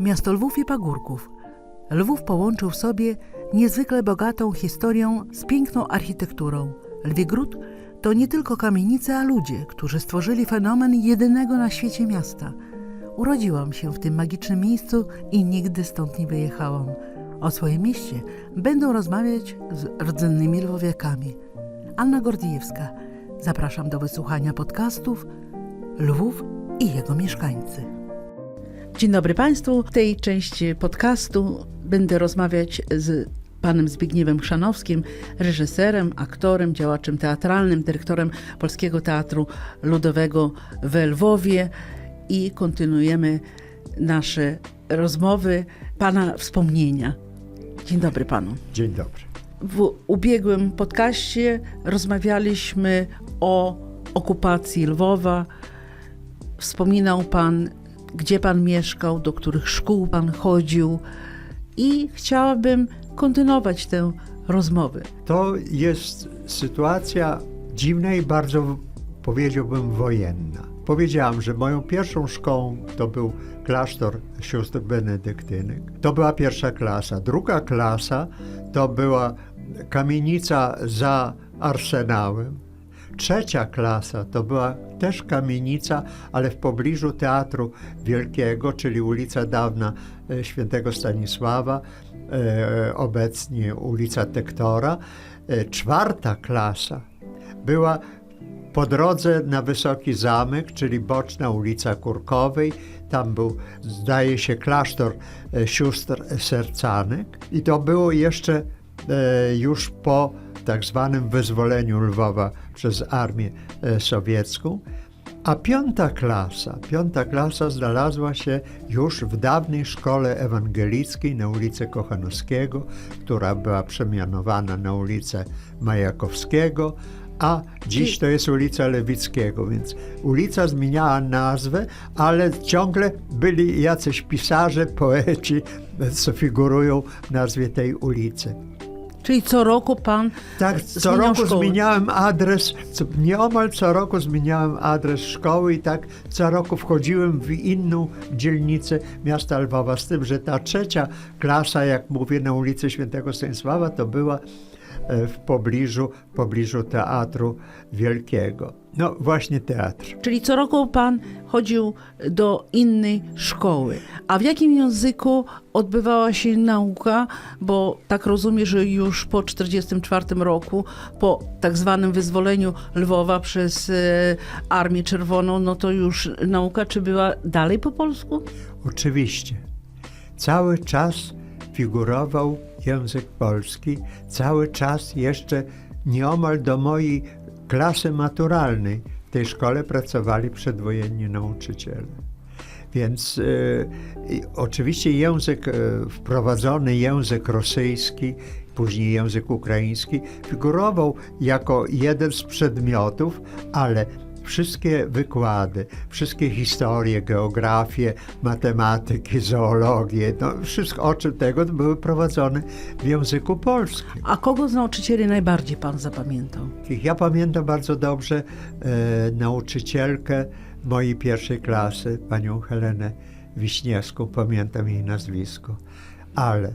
Miasto Lwów i Pagórków. Lwów połączył w sobie niezwykle bogatą historią z piękną architekturą. Lwigród to nie tylko kamienice, a ludzie, którzy stworzyli fenomen jedynego na świecie miasta. Urodziłam się w tym magicznym miejscu i nigdy stąd nie wyjechałam. O swoim mieście będą rozmawiać z rdzennymi lwowiakami. Anna Gordijewska. Zapraszam do wysłuchania podcastów Lwów i jego mieszkańcy. Dzień dobry Państwu. W tej części podcastu będę rozmawiać z panem Zbigniewem Chrzanowskim, reżyserem, aktorem, działaczem teatralnym, dyrektorem Polskiego Teatru Ludowego we Lwowie i kontynuujemy nasze rozmowy, pana wspomnienia. Dzień dobry panu. Dzień dobry. W ubiegłym podcaście rozmawialiśmy o okupacji Lwowa. Wspominał pan, gdzie pan mieszkał, do których szkół pan chodził, i chciałabym kontynuować tę rozmowę. To jest sytuacja dziwna i bardzo, powiedziałbym, wojenna. Powiedziałam, że moją pierwszą szkołą to był klasztor sióstr benedyktynek. To była pierwsza klasa. Druga klasa to była kamienica za arsenałem. Trzecia klasa to była też kamienica, ale w pobliżu Teatru Wielkiego, czyli ulica dawna e, Świętego Stanisława, e, obecnie ulica Tektora. E, Czwarta klasa była po drodze na Wysoki Zamek, czyli boczna ulica Kurkowej. Tam był, zdaje się, klasztor sióstr sercanek. I to było jeszcze już po tak zwanym wyzwoleniu Lwowa przez armię e, sowiecką. A piąta klasa, piąta klasa znalazła się już w dawnej szkole ewangelickiej na ulicy Kochanowskiego, która była przemianowana na ulicę Majakowskiego, a dziś to jest ulica Lewickiego, więc ulica zmieniała nazwę, ale ciągle byli jacyś pisarze, poeci, co figurują w nazwie tej ulicy. Czyli co roku pan Tak, co roku zmieniałem adres, co, nieomal co roku zmieniałem adres szkoły i tak co roku wchodziłem w inną dzielnicę miasta Lwowa, z tym, że ta trzecia klasa, jak mówię, na ulicy Świętego Stanisława, to była w pobliżu, w pobliżu Teatru Wielkiego. No właśnie teatr. Czyli co roku pan chodził do innej szkoły. A w jakim języku odbywała się nauka? Bo tak rozumiem, że już po 1944 roku, po tak zwanym wyzwoleniu Lwowa przez e, Armię Czerwoną, no to już nauka czy była dalej po polsku? Oczywiście. Cały czas figurował język polski, cały czas jeszcze nieomal do mojej klasy maturalnej w tej szkole pracowali przedwojenni nauczyciele. Więc i oczywiście język, e, wprowadzony język rosyjski, później język ukraiński, figurował jako jeden z przedmiotów, ale wszystkie wykłady, wszystkie historie, geografię, matematykę, zoologię, no wszystko o czym tego były prowadzone w języku polskim. A kogo z nauczycieli najbardziej pan zapamiętał? Ja pamiętam bardzo dobrze e, nauczycielkę mojej pierwszej klasy, panią Helenę Wiśniewską, pamiętam jej nazwisko. Ale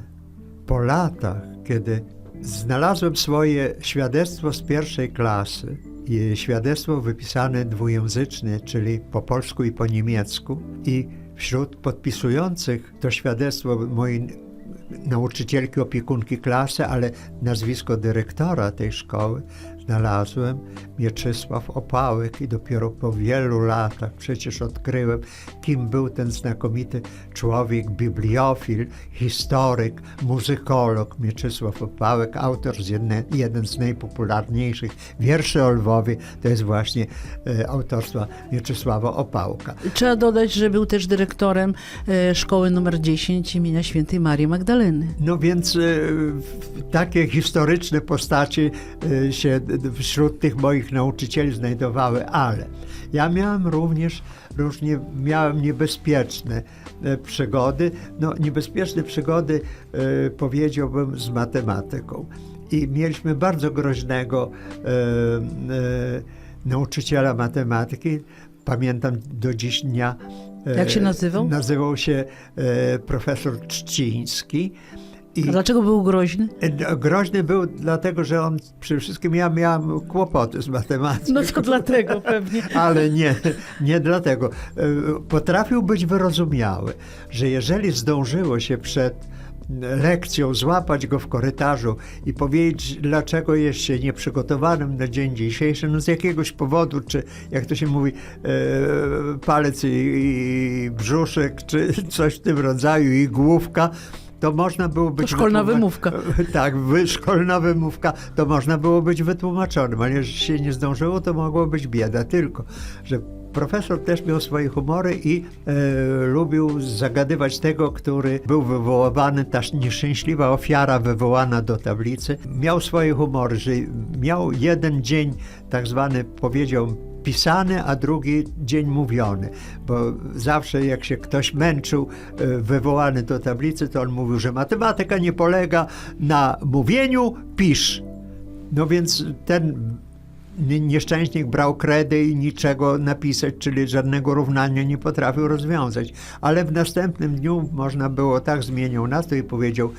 po latach, kiedy znalazłem swoje świadectwo z pierwszej klasy, świadectwo wypisane dwujęzyczne, czyli po polsku i po niemiecku, i wśród podpisujących to świadectwo mojej nauczycielki, opiekunki klasy, ale nazwisko dyrektora tej szkoły znalazłem Mieczysław Opałek i dopiero po wielu latach przecież odkryłem, kim był ten znakomity człowiek, bibliofil, historyk, muzykolog Mieczysław Opałek, autor z jedne, jeden z najpopularniejszych wierszy o Lwowie, to jest właśnie e, autorstwa Mieczysława Opałka. Trzeba dodać, że był też dyrektorem e, szkoły numer 10 imienia świętej Marii Magdaleny. No więc e, w- takie historyczne postaci e, się wśród tych moich nauczycieli znajdowały, ale ja miałem również różnie miałem niebezpieczne e, przygody, no niebezpieczne przygody e, powiedziałbym z matematyką. I mieliśmy bardzo groźnego e, nauczyciela matematyki, pamiętam do dziś dnia Jak się nazywał? Nazywał się profesor Trzciński. I A dlaczego był groźny? e, groźny był dlatego, że on przede wszystkim ja miałem kłopoty z matematyką. No to dlatego pewnie. Ale nie, nie dlatego. E, Potrafił być wyrozumiały, że jeżeli zdążyło się przed lekcją złapać go w korytarzu i powiedzieć, dlaczego jest się nieprzygotowanym na dzień dzisiejszy, no z jakiegoś powodu, czy jak to się mówi, e, palec i, i brzuszek, czy coś w tym rodzaju, i główka, to można było być... szkolna wytłuma- wymówka. Tak, wy, szkolna wymówka, to można było być wytłumaczonym, ale jeżeli się nie zdążyło, to mogło być bieda. Tylko, że profesor też miał swoje humory i e, lubił zagadywać tego, który był wywoływany, ta nieszczęśliwa ofiara wywołana do tablicy. Miał swoje humory, że miał jeden dzień tak zwany, powiedział, pisany, a drugi dzień mówiony, bo zawsze jak się ktoś męczył, e, wywołany do tablicy, to on mówił, że matematyka nie polega na mówieniu, pisz. No więc ten nie- nieszczęśnik brał kredy i niczego napisać, czyli żadnego równania nie potrafił rozwiązać. Ale w następnym dniu można było tak zmienił nastrój i powiedział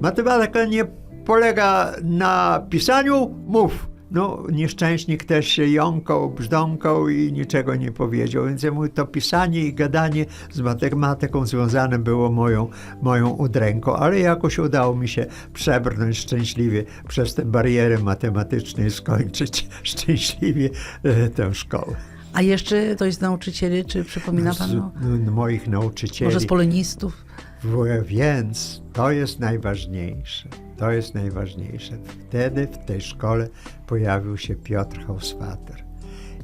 matematyka nie polega na pisaniu, mów. No, nieszczęśnik też się jąkał, brzdąkał i niczego nie powiedział, więc to pisanie i gadanie z matematyką związane było moją, moją udręką, ale jakoś udało mi się przebrnąć szczęśliwie przez te bariery matematyczne i skończyć szczęśliwie e, tę szkołę. A jeszcze ktoś z nauczycieli, czy przypomina pan? o- moich nauczycieli. Może z polenistów? Więc to jest najważniejsze. To jest najważniejsze. Wtedy w tej szkole pojawił się Piotr Hausvater.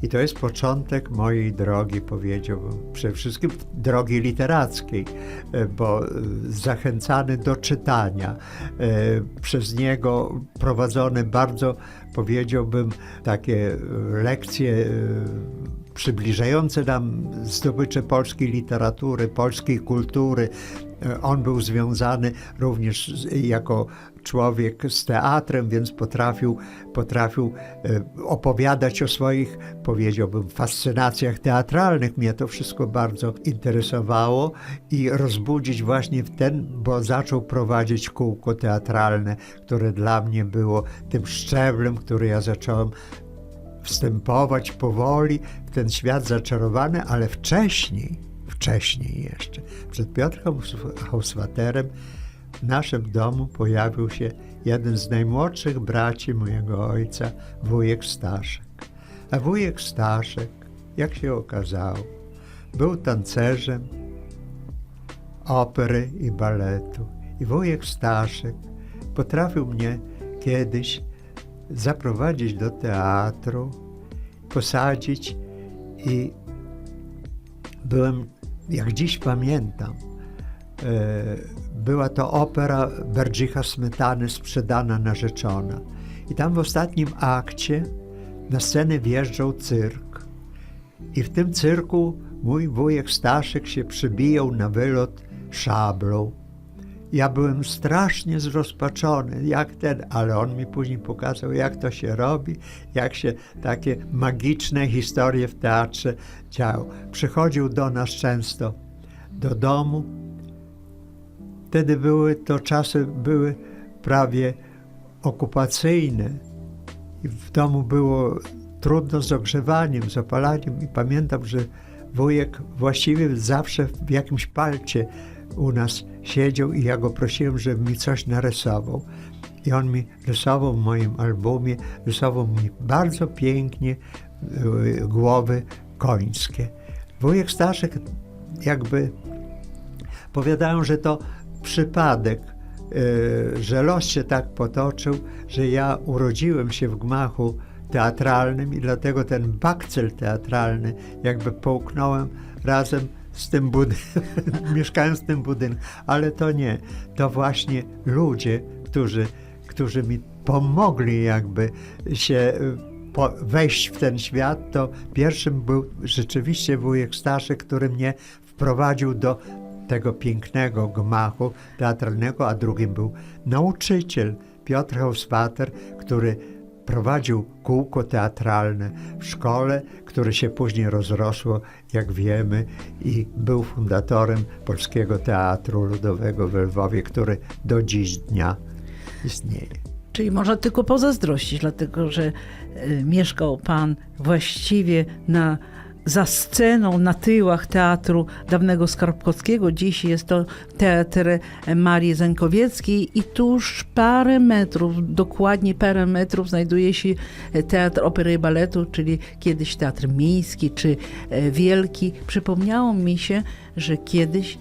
I to jest początek mojej drogi, powiedziałbym, przede wszystkim drogi literackiej, e, bo e, zachęcany do czytania, e, przez niego prowadzone bardzo, powiedziałbym, takie lekcje przybliżające nam zdobycze polskiej literatury, polskiej kultury. E, On był związany również jako człowiek z teatrem, więc potrafił, potrafił e, opowiadać o swoich, powiedziałbym, fascynacjach teatralnych. Mnie to wszystko bardzo interesowało i rozbudzić właśnie w ten, bo zaczął prowadzić kółko teatralne, które dla mnie było tym szczeblem, który ja zacząłem wstępować powoli w ten świat zaczarowany, ale wcześniej, wcześniej jeszcze, przed Piotrem Hauswaterem w naszym domu pojawił się jeden z najmłodszych braci mojego ojca, wujek Staszek. A wujek Staszek, jak się okazało, był tancerzem opery i baletu. I wujek Staszek potrafił mnie kiedyś zaprowadzić do teatru, posadzić i byłem, jak dziś pamiętam, e, była to opera Berdzicha Smetany Sprzedana narzeczona. I tam w ostatnim akcie na scenę wjeżdżał cyrk. I w tym cyrku mój wujek Staszek się przybijał na wylot szablą. Ja byłem strasznie zrozpaczony, jak ten, ale on mi później pokazał, jak to się robi, jak się takie magiczne historie w teatrze działo. Przychodził do nas często do domu. Wtedy były to czasy, były prawie okupacyjne i w domu było trudno z ogrzewaniem, z opalaniem i pamiętam, że wujek właściwie zawsze w jakimś palcie u nas siedział i ja go prosiłem, żeby mi coś narysował. I on mi rysował w moim albumie, rysował mi bardzo pięknie y, głowy końskie. Wujek Staszek jakby powiadają, że to przypadek, y, że los się tak potoczył, że ja urodziłem się w gmachu teatralnym i dlatego ten bakcel teatralny jakby połknąłem razem z tym budynkiem, mieszkając w tym budynku. Ale to nie, to właśnie ludzie, którzy, którzy mi pomogli jakby się y, po, wejść w ten świat, to pierwszym był rzeczywiście wujek Staszek, który mnie wprowadził do tego pięknego gmachu teatralnego, a drugim był nauczyciel Piotr Hausvater, który prowadził kółko teatralne w szkole, które się później rozrosło, jak wiemy, i był fundatorem Polskiego Teatru Ludowego w Lwowie, który do dziś dnia istnieje. Czyli można tylko pozazdrościć, dlatego że e, mieszkał pan właściwie na, za sceną, na tyłach teatru dawnego Skarbkowskiego. Dziś jest to teatr Marii Zańkowieckiej i tuż parę metrów, dokładnie parę metrów znajduje się Teatr Opery i Baletu, czyli kiedyś Teatr Miejski czy e, Wielki. Przypomniało mi się, że kiedyś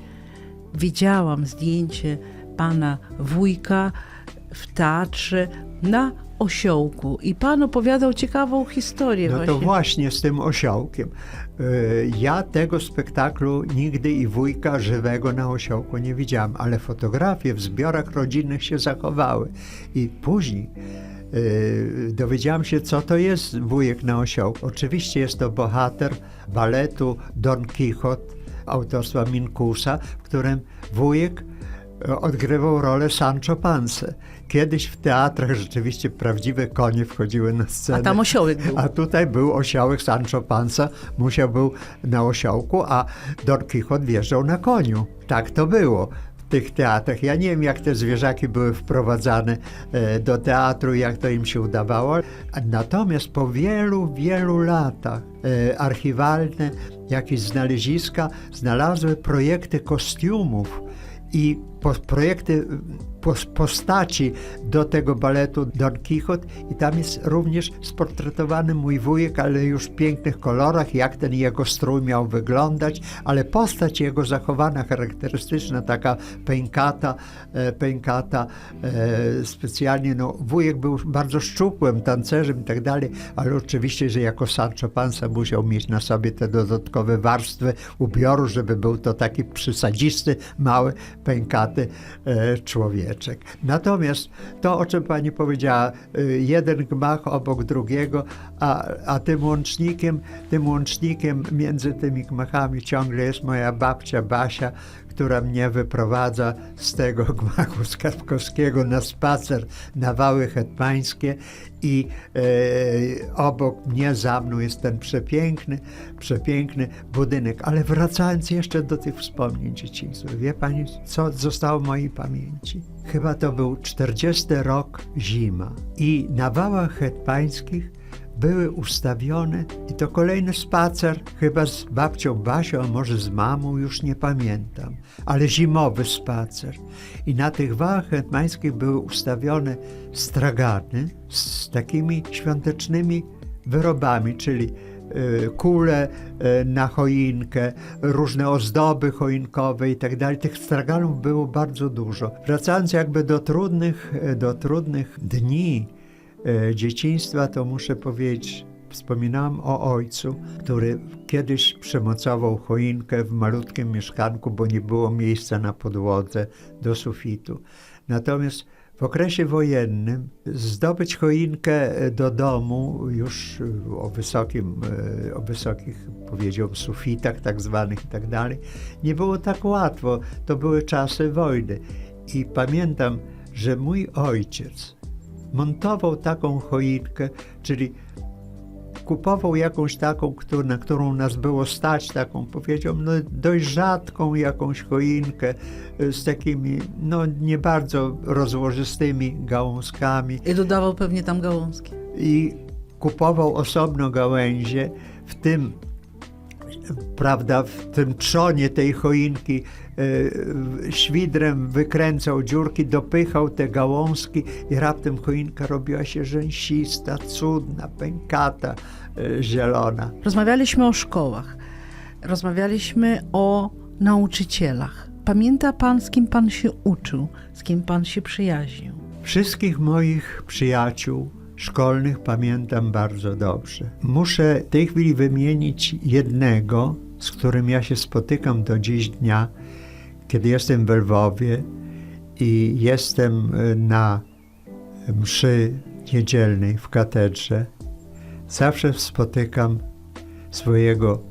widziałam zdjęcie pana wujka w teatrze na osiołku i pan opowiadał ciekawą historię No właśnie. to właśnie z tym osiołkiem. Y, Ja tego spektaklu nigdy i wujka żywego na osiołku nie widziałem, ale fotografie w zbiorach rodzinnych się zachowały. I później y, dowiedziałem się, co to jest wujek na osiołku. Oczywiście jest to bohater baletu Don Quixote autorstwa Minkusa, w którym wujek e, odgrywał rolę Sancho Panza. Kiedyś w teatrach rzeczywiście prawdziwe konie wchodziły na scenę. A tam osiołek był. A tutaj był osiołek Sancho Panza, musiał był na osiołku, a Don Quixote wjeżdżał na koniu. Tak to było w tych teatrach. Ja nie wiem, jak te zwierzaki były wprowadzane e, do teatru, jak to im się udawało. Natomiast po wielu, wielu latach e, archiwalne jakieś znaleziska znalazły projekty kostiumów i po, projekty po, postaci do tego baletu Don Quixote i tam jest również sportretowany mój wujek, ale już w pięknych kolorach, jak ten jego strój miał wyglądać, ale postać jego zachowana, charakterystyczna, taka pękata, e, pękata e, specjalnie, no wujek był bardzo szczupłym tancerzem i tak dalej, ale oczywiście, że jako Sancho Panza musiał mieć na sobie te dodatkowe warstwy ubioru, żeby był to taki przysadzisty, mały, pękaty e, człowieczek. Natomiast to, o czym pani powiedziała, y, jeden gmach obok drugiego, a, a tym łącznikiem, tym łącznikiem między tymi gmachami ciągle jest moja babcia Basia, która mnie wyprowadza z tego gmachu skarbkowskiego na spacer na wały hetmańskie i e, obok mnie, za mną jest ten przepiękny, przepiękny budynek. Ale wracając jeszcze do tych wspomnień dzieciństwa, wie pani, co zostało w mojej pamięci? Chyba to był 40 rok zima i na wałach hetmańskich były ustawione i to kolejny spacer, chyba z babcią Basią, a może z mamą, już nie pamiętam, ale zimowy spacer. I na tych wałach hetmańskich były ustawione stragany z takimi świątecznymi wyrobami, czyli y, kule y, na choinkę, różne ozdoby choinkowe i tak dalej. Tych straganów było bardzo dużo. Wracając jakby do trudnych, do trudnych dni, e, dzieciństwa, to muszę powiedzieć, wspominałem o ojcu, który kiedyś przemocował choinkę w malutkim mieszkanku, bo nie było miejsca na podłodze do sufitu. Natomiast w okresie wojennym zdobyć choinkę e, do domu już e, o wysokim, e, o wysokich, powiedziałbym, sufitach tak zwanych i tak dalej, nie było tak łatwo. To były czasy wojny. I pamiętam, że mój ojciec montował taką choinkę, czyli kupował jakąś taką, na którą nas było stać, taką powiedział, no dość rzadką jakąś choinkę y, z takimi, no nie bardzo rozłożystymi gałązkami I dodawał pewnie tam gałązki. i kupował osobno gałęzie, w tym prawda, w tym trzonie tej choinki e, świdrem wykręcał dziurki, dopychał te gałązki i raptem choinka robiła się rzęsista, cudna, pękata, e, zielona. Rozmawialiśmy o szkołach. Rozmawialiśmy o nauczycielach. Pamięta pan, z kim pan się uczył, z kim pan się przyjaźnił? Wszystkich moich przyjaciół szkolnych pamiętam bardzo dobrze. Muszę w tej chwili wymienić jednego, z którym ja się spotykam do dziś dnia, kiedy jestem w Lwowie i jestem y, na mszy niedzielnej w katedrze. Zawsze spotykam swojego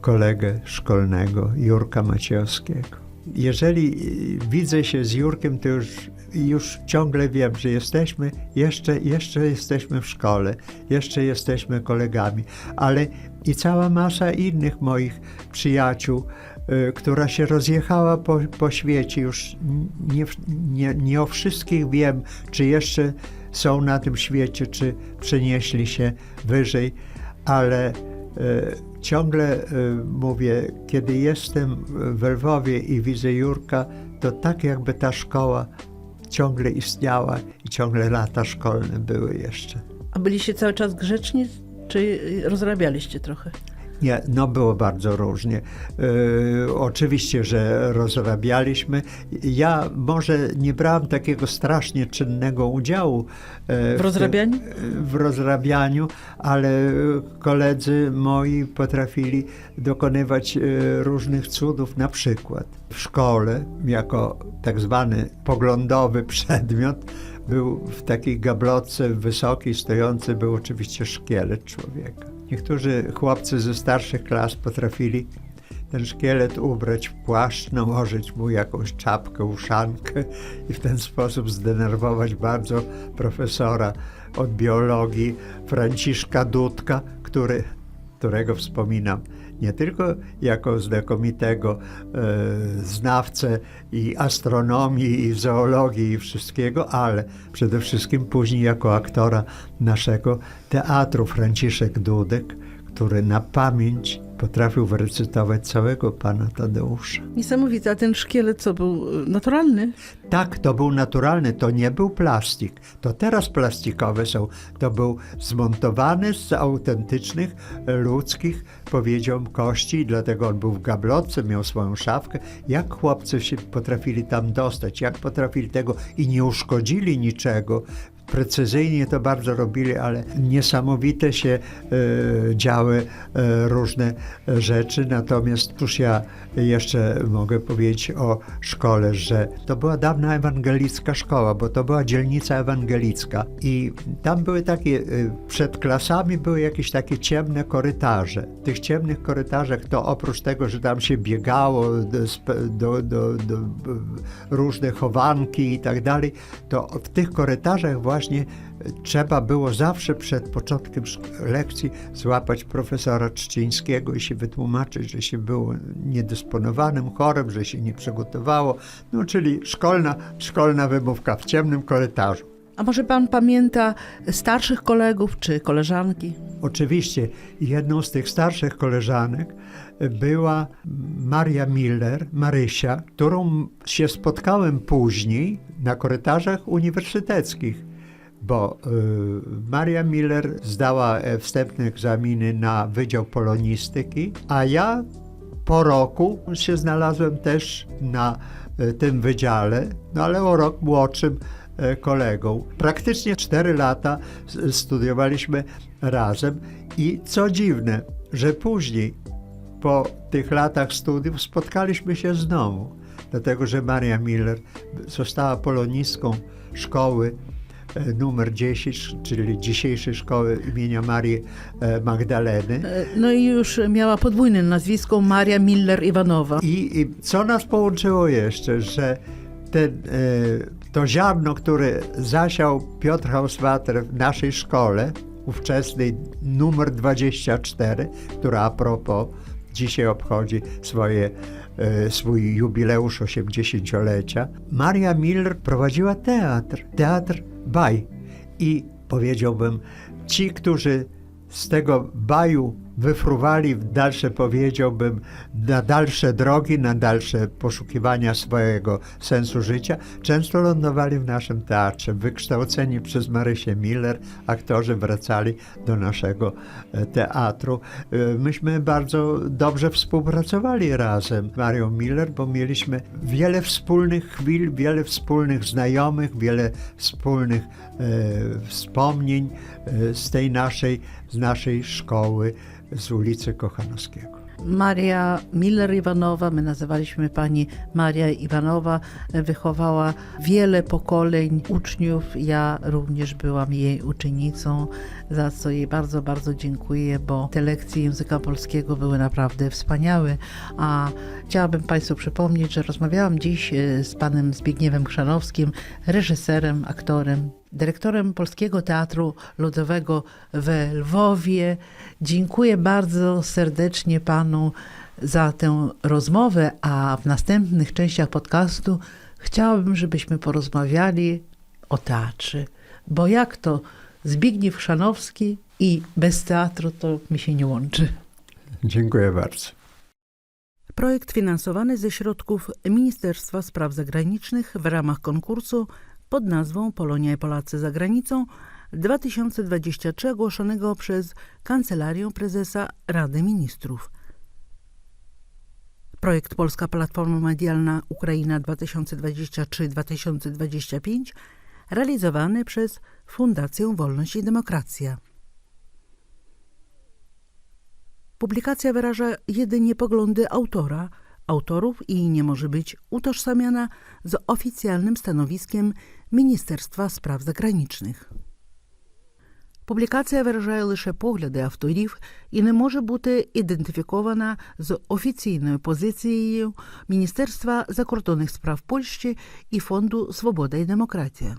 kolegę szkolnego, Jurka Maciejowskiego. Jeżeli y, widzę się z Jurkiem, to już już ciągle wiem, że jesteśmy, jeszcze, jeszcze jesteśmy w szkole, jeszcze jesteśmy kolegami, ale i cała masa innych moich przyjaciół, y, która się rozjechała po, po świecie, już nie, nie, nie o wszystkich wiem, czy jeszcze są na tym świecie, czy przenieśli się wyżej, ale e, ciągle e, mówię, kiedy jestem w Lwowie i widzę Jurka, to tak jakby ta szkoła ciągle istniała i ciągle lata szkolne były jeszcze. A byliście cały czas grzeczni, czy rozrabialiście trochę? Nie, no było bardzo różnie. E, oczywiście, że rozrabialiśmy. Ja może nie brałem takiego strasznie czynnego udziału e, W rozrabianiu? tym- w rozrabianiu, ale koledzy moi potrafili dokonywać e, różnych cudów. Na przykład w szkole, jako tak zwany poglądowy przedmiot, był w takiej gablotce wysokiej, stojący był oczywiście szkielet człowieka. Niektórzy chłopcy ze starszych klas potrafili ten szkielet ubrać w płaszcz, nałożyć mu jakąś czapkę, uszankę i w ten sposób zdenerwować bardzo profesora od biologii Franciszka Dudka, który, którego wspominam nie tylko jako znakomitego e, znawcę i astronomii, i zoologii, i wszystkiego, ale przede wszystkim później jako aktora naszego teatru. Franciszek Dudek, który na pamięć potrafił wyrecytować całego pana Tadeusza. Niesamowite, a ten szkielet co był y, naturalny? Tak, to był naturalny, to nie był plastik. To teraz plastikowe są. To był zmontowany z autentycznych e, ludzkich, powiedziałbym, kości, dlatego on był w gablotce, miał swoją szafkę. Jak chłopcy się potrafili tam dostać, jak potrafili tego i nie uszkodzili niczego. Precyzyjnie to bardzo robili, ale niesamowite się e, działy e, różne rzeczy. Natomiast cóż ja jeszcze mogę powiedzieć o szkole, że to była dawna ewangelicka szkoła, bo to była dzielnica ewangelicka i tam były takie, y, przed klasami były jakieś takie ciemne korytarze. W tych ciemnych korytarzach to oprócz tego, że tam się biegało do, do, do, do, różne chowanki i tak dalej, to w tych korytarzach właśnie trzeba było zawsze przed początkiem lekcji złapać profesora Trzcińskiego i się wytłumaczyć, że się było niedysponowanym chorem, że się nie przygotowało. No, czyli szkolna, szkolna wymówka w ciemnym korytarzu. A może pan pamięta starszych kolegów czy koleżanki? Oczywiście jedną z tych starszych koleżanek była Maria Miller, Marysia, którą się spotkałem później na korytarzach uniwersyteckich, bo y, Maria Miller zdała e, wstępne egzaminy na Wydział Polonistyki, a ja po roku się znalazłem też na e, tym wydziale, no ale o rok młodszym e, kolegą. Praktycznie 4 lata studiowaliśmy razem i co dziwne, że później po tych latach studiów spotkaliśmy się znowu, dlatego że Maria Miller została polonistką szkoły numer 10, czyli dzisiejszej szkoły imienia Marii e, Magdaleny. E, No i już miała podwójne nazwisko Maria Miller-Iwanowa. I, I co nas połączyło jeszcze, że ten, e, to ziarno, które zasiał Piotr Hauswater w naszej szkole, ówczesnej numer 24, która a propos dzisiaj obchodzi swoje, e, swój jubileusz 80-lecia, Maria Miller prowadziła teatr, teatr baj. I powiedziałbym, ci, którzy z tego baju wyfruwali w dalsze, powiedziałbym, na dalsze drogi, na dalsze poszukiwania swojego sensu życia, często lądowali w naszym teatrze. Wykształceni przez Marysię Miller, aktorzy wracali do naszego e, teatru. E, Myśmy bardzo dobrze współpracowali razem z Marią Miller, bo mieliśmy wiele wspólnych chwil, wiele wspólnych znajomych, wiele wspólnych e, wspomnień e, z tej naszej, z naszej szkoły z ulicy Kochanowskiego. Maria Miller-Iwanowa, my nazywaliśmy pani Maria Iwanowa, wychowała wiele pokoleń uczniów. Ja również byłam jej uczennicą, za co jej bardzo, bardzo dziękuję, bo te lekcje języka polskiego były naprawdę wspaniałe. A chciałabym Państwu przypomnieć, że rozmawiałam dziś e, z panem Zbigniewem Chrzanowskim, reżyserem, aktorem, dyrektorem Polskiego Teatru Ludowego we Lwowie. Dziękuję bardzo serdecznie panu za tę rozmowę, a w następnych częściach podcastu chciałabym, żebyśmy porozmawiali o teatrze, bo jak to Zbigniew Chrzanowski i bez teatru to mi się nie łączy. Dziękuję bardzo. Projekt finansowany ze środków Ministerstwa Spraw Zagranicznych w ramach konkursu pod nazwą Polonia i Polacy za granicą 2023 ogłoszonego przez Kancelarię Prezesa Rady Ministrów. Projekt Polska Platforma Medialna Ukraina 2023-2025 realizowany przez Fundację Wolność i Demokracja. Publikacja wyraża jedynie poglądy autora, autorów i nie może być utożsamiana z oficjalnym stanowiskiem Ministerstwa Spraw Zagranicznych. Публікація виражає лише погляди авторів і не може бути ідентифікована з офіційною позицією Міністерства закордонних справ Польщі і Фонду Свобода і демократія.